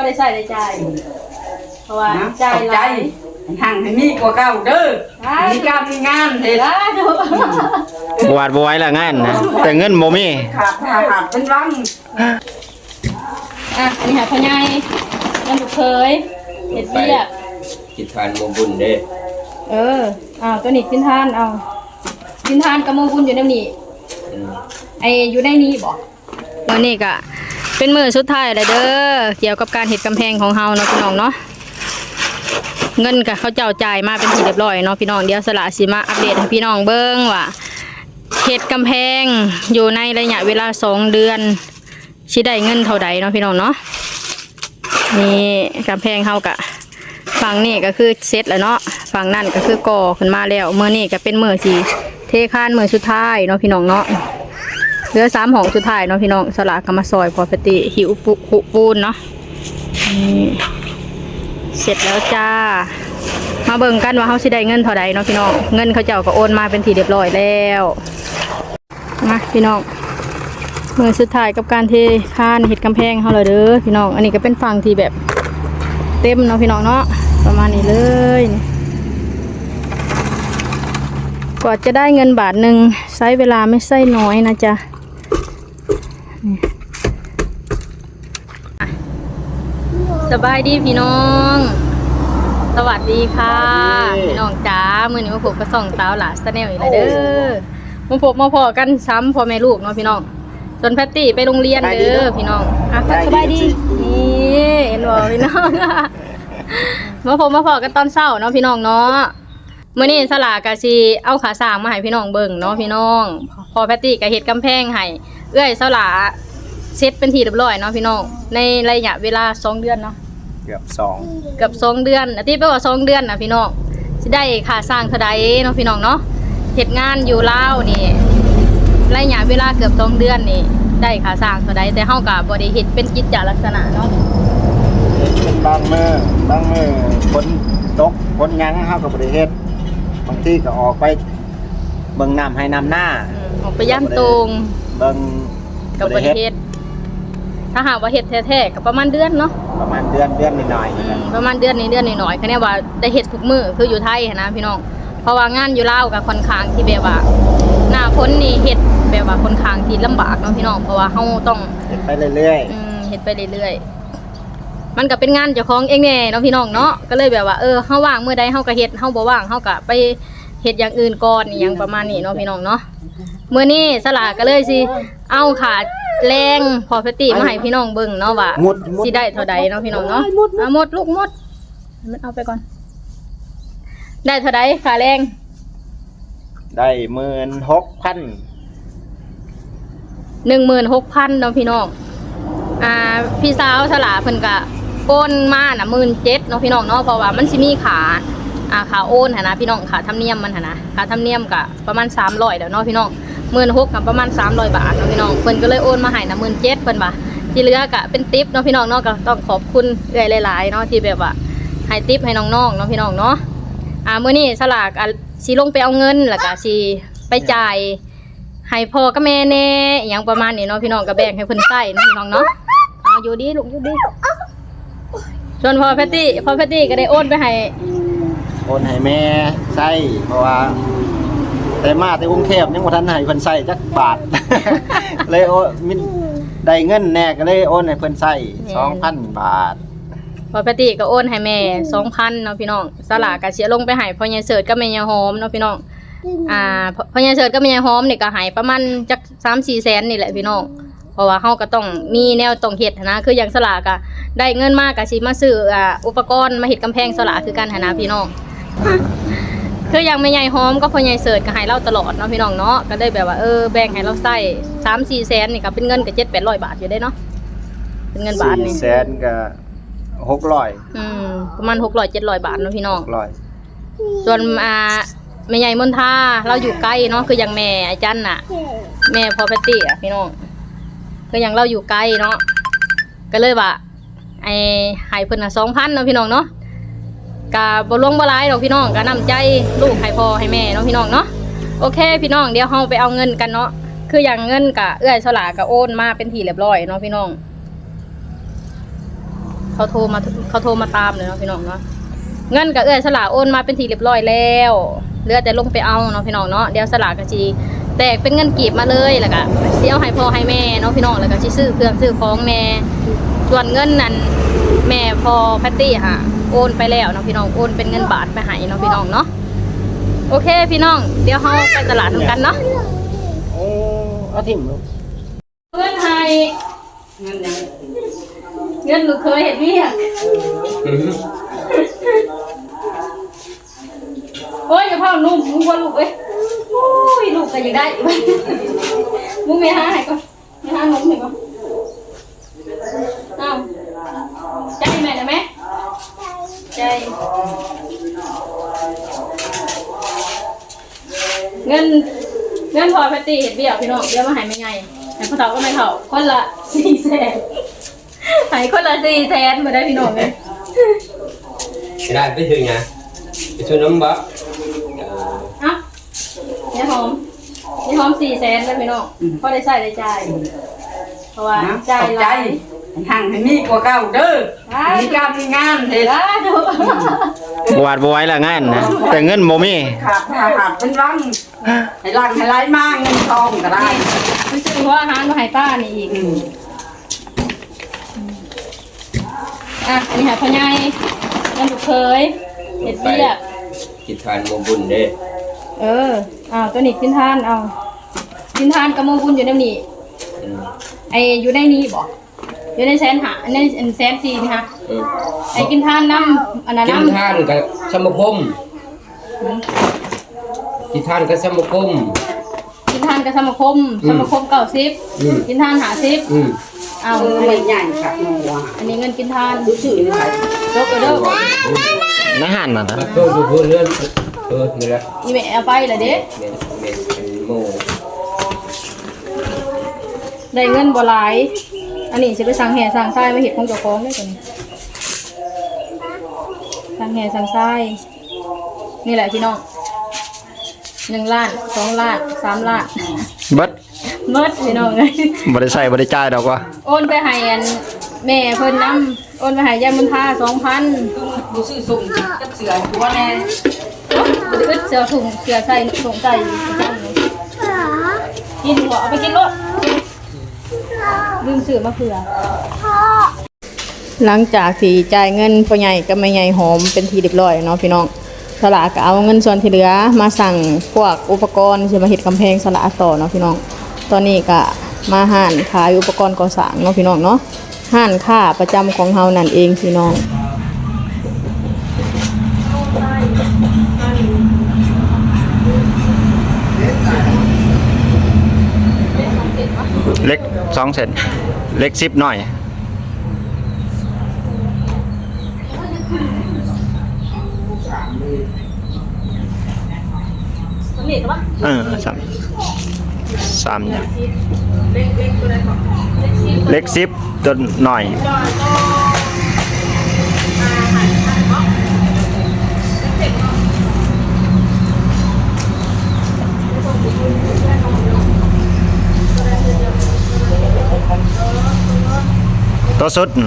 ก็ได้ใช้ได้จ่ายเพราะว่านะจ่ายขอบหใจลายห่างให้มีกว่าเก่าเด้อมีการมีงานเฮ็ดอ่าถูกหวาดบ่ไหว้ละงานนะแต่เงินบ่มีขาดขาดเป็นรังอะอันนี้หาพ่อใหญ่มันลูกเคยเห็ดเบี้ยกคิดทานโมบุญเด้เอออ้าวตัวนี้กินทานเอากินทานกับโมบุญอยู่ในนี้ อืมไออยู่ในนี้บ่มื้อนี้ก็ เป็นมือสุดท้ายเลยเด้อเกี่ยวกับการเฮ็ดกำแพงของเฮาเนาะพี่น้องเนาะเงินก็เขาเจ้าจ่ายมาเป็นที่เรียบร้อยเนาะพี่น้องเดี๋ยวสละสิมาอัปเดตให้พี่น้องเบิ่งว่าเฮ็ดกำแพงอยู่ในระยะเวลาสองเดือนสิได้เงินเท่าใดเนาะพี่น้องเนาะนี่กำแพงเฮากะฝั่งนี้ก็คือเสร็จแล้วเนาะฝั่งนั่นก็คือก่อขึ้นมาแล้วเมื้อนี้ก็เป็นเมื้อสิเทคานเมื้อสุดท้ายเนาะพี่น้องเนาะ เหลือสามห้องสุดท้ายเนาะพี่น้องสละกรรมาซอยพอปติหิวปุหุปูนเนาะนี่เสร็จแล้วจ้า มาเบิ่งกันว่าเขาสิได้เงินเท่าใดเนาะพี่น้องเงินเขาเจ้าก็โอนมาเป็นทีเรียบร้อยแล้วมาพี่น้องมือสุดท้ายกับการเทคานเห็ดกำแพงเขาเลยเด้อพี่น้องอันนี้ก็เป็นฝั่งที่แบบเต็มเนาะพี่น้องเนาะประมาณนี้เลยนี่กว่าจะได้เงินบาทหนึ่งใช้เวลาไม่ใช่น้อยนะจ๊ะ สบายดีพี่น้อง สวัสดีค่ะ พี่น้องจ้า มือนี้มาพบกับส่องสาวหลาสแนลอีกแล้วเด้อมาพบมาพอกันซ้ำพ่อแม่ลูกเนาะพี่น้องจนแพตตี้ไปโรงเรียนเด้อพี่น้องอะสบายดี นี่เห็นบ่พี่น้องมาพบมาพอกันตอนเช้าเนาะพี่น้องเนาะมื้อนี้สลากะสิเอาขาสร้างมาให้พี่น้องเบิ่งเนาะพี่น้อง พอแพตตี้ก็เฮ็ดกำแพงให้ เอื้อยสลาเซ็ตเป็นที่เรียบร้อยเนาะพี่น้องในระยะเวลาสองเดือนเนาะเกือบสองเกือบสองเดือนอาทิตย์ไปว่าสองเดือนนะพี่น้องสิได้ค่าสร้างเท่าใดเนาะพี่น้องเนาะเหตุงานอยู่ลาวนี่ระยะเวลาเกือบสองเดือนนี่ได้ค่าสร้างเท่าใดแต่เฮาก็บ่ได้เฮ็ดเป็นกิจจลักษณะเนาะเป็นบางมือบางมือคนตกคนหยังเฮากับบริเฮ็ดบางที่ก็ออกไปเบิ่งน้ำให้น้ำหน้าอืมออกไปย่ำตรง เบิ่งก็บ่ได้เฮ็ดถ้าหากว่าเฮ็ดแท้ๆก็ประมาณเดือนเนาะประมาณเดือนเดือนนิดหน่อยอืมประมาณเดือนนี้เดือนหน่อยๆคะแนนว่าได้เฮ็ดทุกมื้อคืออยู่ไทยหั้นนะพี่น้อง เพราะว่างานอยู่ลาวก็ค่อนข้างที่แบบว่า หน้าพ้นนี่เฮ็ดแบบว่าค่อนข้างที่ลำบากเนาะพี่น้องเพราะว่าเฮาต้องเฮ็ดไปเรื่อยอืมเฮ็ดไปเรื่อยๆมันก็เป็นงานเจ้าของเองแน่เนาะพี่น้องเนาะก็เลยแบบว่าเออเฮาว่างเมื่อใดเฮาก็เฮ็ดเฮาบ่ว่างเฮาก็ไปเฮ็ดอย่างอื่นก่อนอหยังประมาณนี้เนาะพี่น้องเนาะ มื้อนี้สลาก็เลยสิเอาขาแรงพอพติมาให้พี่น้องเบิ่งเนาะว่าๆมุดมุดสิได้เท่าใดเนาะพี่น้องเนาะอะหมดลูกหมดมันเอาไปก่อน ได้เท่าใดขาแรงได้หมื่นหกพันหนึ่งหมื่นหกพันเนาะพี่น้องอ่าพี่สาวสลาเพิ่นกะโอนมาน่ะหมื่นเจ็ดเนาะพี่น้องเนาะเพราะว่ามันสิมีขาอ่าขาโอนหั่นนะพี่น้องขาธรรมเนียมมันหั่นนะขาธรรมเนียมกะประมาณสามร้อยเดี๋ยวเนาะพี่น้อง หมื่นหกกับประมาณสามร้อยบาทเนาะพี่น้องเพิ่นก็เลยโอนมาให้นะหมื่นเจ็ดเพิ่นว่าที่เหลือกะเป็นติปเนาะพี่น้องเนาะก็ต้องขอบคุณเอื้อยหลายๆเนาะที่แบบว่าให้ติปให้น้องๆเนาะพี่น้องเนาะอ่ามื้อนี้สลากอะสิลงไปเอาเงินแล้วก็สิไปจ่ายให้พ่อกับแม่แน่อหย่างประมาณนี้เนาะพี่น้องก็แบ่งให้เพิ่นใส่เนาะพี่น้องเนาะเอาอยู่ดีลูกอยู่ดีส่วนพ่อแพตตี้พ่อแพตตี้ก็ได้โอนไปให้ โอนให้แม่ใช้เพราะว่า แต่มาแต่กรุงเทพยังบ่ทันให้เพิ่นใช้จักบาท เลยโอมิได้เงินแน่ก็เลยโอนให้เพิ่นใช้2,000 บาทพ่อแพตตี้ก็โอนให้แม่2,000เนาะพี่น้องสลากก็เสียลงไปให้พ่อใหญ่เสิร์ชกับแม่ยายหอมเนาะพี่น้องอ่าพ่อพ่อใหญ่เสิร์ชกับแม่ยายหอมนี่ก็ให้ประมาณจัก3-4แสนนี่แหละพี่น้องเพราะว่าเฮาก็ต้องมีแนวต้องเฮ็ดหั้นนะคืออย่างสลากก็ได้เงินมากก็สิมาซื้ออ่าอุปกรณ์มาเฮ็ดกำแพงสลากคือกันหันนะพี่น้อง คืออย่างแม่ใหญ่หอมก็พ่อใหญ่เสิร์ชก็ให้เราตลอดเนาะพี่น้องเนาะก็ได้แบบว่าเออแบ่งให้เราใส่สามสี่แสนนี่ก็เป็นเงินก็เจ็ดแปดร้อยบาทอยู่ได้เนาะเป็นเงินบาทนี่4แสนก็600อืมประมาณหกร้อยเจ็ดร้อยบาทเนาะพี่น้อง600ส่วนอ่าแม่ใหญ่มนทาเราอยู่ใกล้เนาะคืออย่างแม่ไอ้จันน่ะ แม่พอแพตตี้อะพี่น้องคืออย่างเราอยู่ใกล้เนาะก็เลยว่าไอ้ให้เพิ่นน่ะสองพันเนาะพี่น้องเนาะ กะบ่ลวงบ่หลายดอกพี่น้องก็นำใจลูกให้พ่อให้แม่เนาะพี่น้องเนาะโอเค พี่น้องเดี๋ยวเฮาไปเอาเงินกันเนาะคืออย่างเงินกะเอื้อยสลากะโอนมาเป็นที่เรียบร้อยเนาะพี่น้องเขาโทรมาเขาโทรมาตามเลยเนาะพี่น้องเนาะเงินกับเอื้อยสลาโอนมาเป็นทีเรียบร้อยแล้วเหลือแต่ลงไปเอาเนาะพี่น้องเนาะเดี๋ยวสลากก็จีแตกเป็นเงินกีบมาเลยแล้วก็สิเอาให้พ่อให้แม่เนาะพี่น้องแล้วก็สิซื้อเครื่องซื้อของแน่ส่วนเงินนั้น แม่พอแพตตี้ค่ะโอนไปแล้วเนาะพี่น้องโอนเป็นเงินบาทไปให้เนาะพี่น้องเนาะโอเคพี่น้อง เดี๋ยวเฮาไปตลาดทำกันเนาะโอ้เอาทิ่มลูกเงินให้เงินยังเงินลูกเคยเห็นเวียกโอ้ยอย่าเผานุ่มมึงว่าลูกเอ้ยโอ้ยลูกก็อยากได้มึงไม่หาให้ก่อน งินพอแพตตี้เห็ดเบี้ยพี่น้องเดี๋ยวมาใหายไม่ไงให้พ่อเฒ่าก็ไม่เฒ่าคนละสี่แสนใหายคนละสี่แสนมาได้พี่น้องเลยได้ไปถึงไงไปชวนน้ำบ๊ะเอออะเนี่ยหอมเนี่ยหอมสี่แสนได้พี่น้องพอได้ใช้ได้จ่ายเพราะว่านะจ่ายขอบหใจลาย ห่างให้มีกว่าเก่าเด้อมีการมีงานเฮ็ดอะเดี๋ยวบ่หวาดบ่ไหว้ละงานนะแต่เงินบ่มีขาดขาดขาดเป็นรังให้รังให้ไหลมากเงินทองก็ได้ไปซื้อหัวอาหารมาให้ป้านี่อีก อืมอะอันนี้หาพ่อใหญ่เงินลูกเคยเห็ดเบี้ยกินทานโมบุญเด้เอออ้าวตัวนี้กินทานเอากินทานกับโมบุญอยู่ในนี้อืมไออยู่ในนี้บ่อ ยู่ในแสนหาในแสนสี่นี่ฮะเออไอกินทานน้ำอันนั้นกินน้ำทานกับสมคมกินทานกับสมคมกินทานกับสมาคมอืมสมาคมเก่าซิปอืม กินทานหาซิปอืมเอาเอออันไม่นี้ใหญ่ค่ะหนูว่าอันนี้เงินกินทานดูชื่อนี่ไปยกเด้อในห้านน่ะนะมาโตดูเพื่อนเลื่อนเออนี่แหละอีเมลเอาไปละเด้เมนเมนเป็นโมได้เงินบ่หลาย อันนี้สิไปสั่งแห่สั่งทรายมาเห็ดของเจ้าของได้ตัวนี้สั่งแห่สั่งทรายนี่แหละพี่น้องหนึ่งล้านสองล้านสามล้านเบิดเมิดพี่น้องเลยบ่ได้ใช้บ่ได้จ่ายดอกว่าโอนไปให้อันแม่เพิ่นนํโอนไปให้ยายมุนทาสองพันดูชื่อสุ่มกับเสือหัวแน่บไดอึดเสือถุงเสือใส่ถุงใส่กินหัวเอาไปกินรถ ลืมซื้อมาเผื่อหลังจากที่จ่ายเงินพ่อใหญ่กับแม่ใหญ่หอมเป็นทีเรียบร้อยเนาะพี่น้องสลาก็เอาเงินส่วนที่เหลือมาสั่งพวกอุปกรณ์ที่มาเห็ดกำแพงสลาต่อเนาะพี่น้อง ตอนนี้ก็มาห่านขายอุปกรณ์ก่อสร้างเนาะพี่น้องเนาะห่านค่าประจำของเฮานั่นเองพี่น้อง เล็ก2เซนเล็ก10หน่อย เออสามสามอย่างเล็กซิปตัวหน่อย Das unten.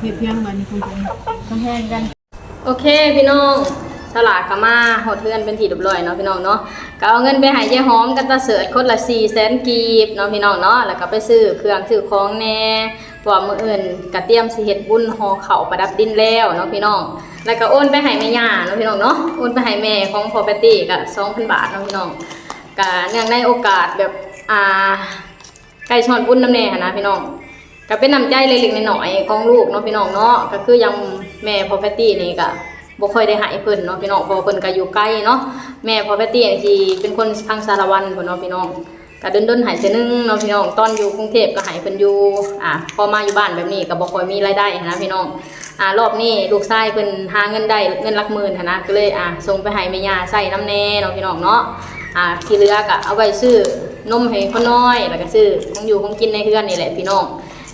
เพียงเพียงมันนี่คุณจะจะแห้งกันโอเคพี่น้องสลากกามาหดเทือนเป็นทีเรียบร้อยเนาะพี่น้องเนาะก็เอาเงินไปห้ยายหอมกันตาเสิร์ชคนละ4 0 0 0 0กีบเนาะพี่น้องเนาะแล้วก็ไปซื้อเครื่องซื้อของแน่เพราะว่ามื้ออื่นก็เตรียมสิเฮ็ดบุญห่อข้าประดับดินแล้วเนาะพี่น้อง แล้วก็โอนไปให้แม่ย่าเนาะพี่น้องเนาะโอนไปให้แม่ของพอแพตตี้ก็2,000บาทเนาะพี่น้องก็เนื่องในโอกาสแบบอ่าไก่ชอนบุญน้ำแน่นะพี่น้อง ก็เป็นน้ำใจเล็กๆน้อยๆของลูกเนาะพี่น้องเนาะก็คือยังแม่พอแพตตี้นี่ก็บ่ค่อยได้หายเพิ่นเนาะพี่น้องเพราะเพิ่นก็อยู่ใกล้เนาะแม่พอแพตตี้นี่ที่เป็นคนทางสารวันพุ่นเนาะพี่น้องก็เดินๆหายเทื่อนึงเนาะพี่น้องตอนอยู่กรุงเทพก็หายเพิ่นอยู่อะพอมาอยู่บ้านแบบนี้ก็บ่ค่อยมีรายได้นะพี่น้องอ่ารอบนี้ลูกชายเพิ่นหาเงินได้เงินหลักหมื่นนะก็เลยอะส่งไปให้แม่ย่าใส่น้ำแน่เนาะพี่น้องเนาะอะที่เหลือก็เอาไว้ซื้อนมให้คนน้อยแล้วก็ซื้อของอยู่ของกินในเฮือนนี่แหละพี่น้อง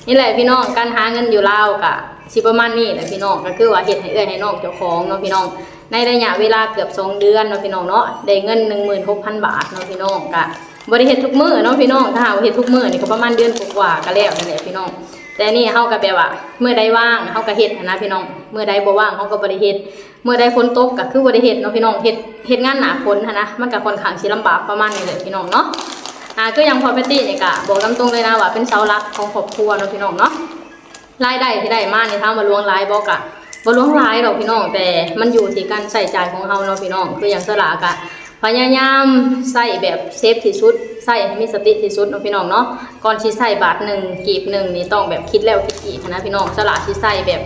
นี่แหละพี่น้องการหาเงินอยู่ลาวกะสิประมาณนี้แหละพี่น้องก็คือว่าเฮ็ดให้เอื้อยให้น้องเจ้าของเนาะพี่น้อง ในระยะเวลาเกือบสองเดือนเนาะพี่น้องเนาะได้เงิน16,000บาทเนาะพี่น้องกะบ่ได้เฮ็ดทุกมือเนาะพี่น้องถ้าหากว่าเฮ็ดทุกมือนี่ก็ประมาณเดือนกว่าก็แล้วนั่นแหละพี่น้อง แต่นี่เฮาก็แบบว่าเมื่อใดว่างเฮาก็เฮ็ดนะพี่น้อง เมื่อใดบ่ว่างเฮาก็บ่ได้เฮ็ดเมื่อใดฝนตกก็คือบ่ได้เฮ็ดเนาะพี่น้องเฮ็ดเฮ็ดงานหนาฝนนนะมันก็ค่อนข้างสิลำบากประมาณนี้แหละพี่น้องเนาะ อ่าก็ยังพอแพตตี้นี่ยกะบอกตามตรงเลยนะว่าเป็นเสาหลักของครอบครัวเนาะพี่น้องเนาะรายได้ที่ได้มาในทามาล้วงรายบอกอะบ่ล้วงรายหรอกพี่น้องแต่มันอยู่ที่การใส่จ่ายของเฮาเนาะพี่น้องคืออย่างสลากะพยายามใส่แบบเซฟที่สุดใส่มีสติที่สุดเนาะพี่น้องเนาะก่อนสิใส่บาทหนึ่งกีบหนึ่งนี่ต้องแบบคิดแล้วคิดอีกนะพี่น้องสลากที่ใส่แบบ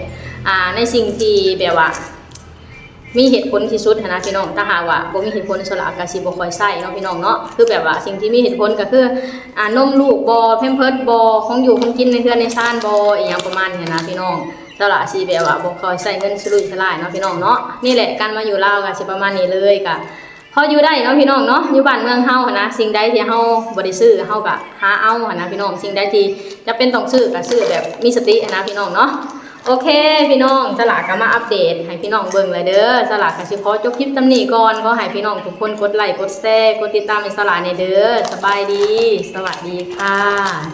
อ่าในสิ่งที่แบบว่า มีเหตุผลที่สุดนะพี่น้องถ้าหากว่าบ่มีเหตุผลสละกาสิบ่คอยใส่เนาะพี่น้องเนาะคือแบบว่าสิ่งที่มีเหตุผลก็คืออ่านมลูกบ่แพมเพิร์สบ่ของอยู่ของกินในเทือนในซ่านบ่อีหยังประมาณนี้นะพี่น้องสละสิแบบว่าบ่คอยใส่เงินสลุยสลายเนาะพี่น้องเนาะนี่แหละการมาอยู่ลาวก็สิประมาณนี้เลยก็พออยู่ได้เนาะพี่น้องเนาะอยู่บ้านเมืองเฮาหั้นนะสิ่งใดที่เฮาบ่ได้ซื้อเฮาก็หาเอาหั้นนะพี่น้องสิ่งใดที่จะเป็นต้องซื้อก็ซื้อแบบมีสตินะพี่น้องเนาะ โอเค พี่น้องสลากก็มาอัปเดตให้พี่น้องเบิ่งเลยเด้อสลากก็สิขอจบคลิปตำหนิก่อนก็ให้พี่น้องทุกคนกดไลค์กดแชร์กดติดตามในสลากในเด้อสบายดี สวัสดีค่ะ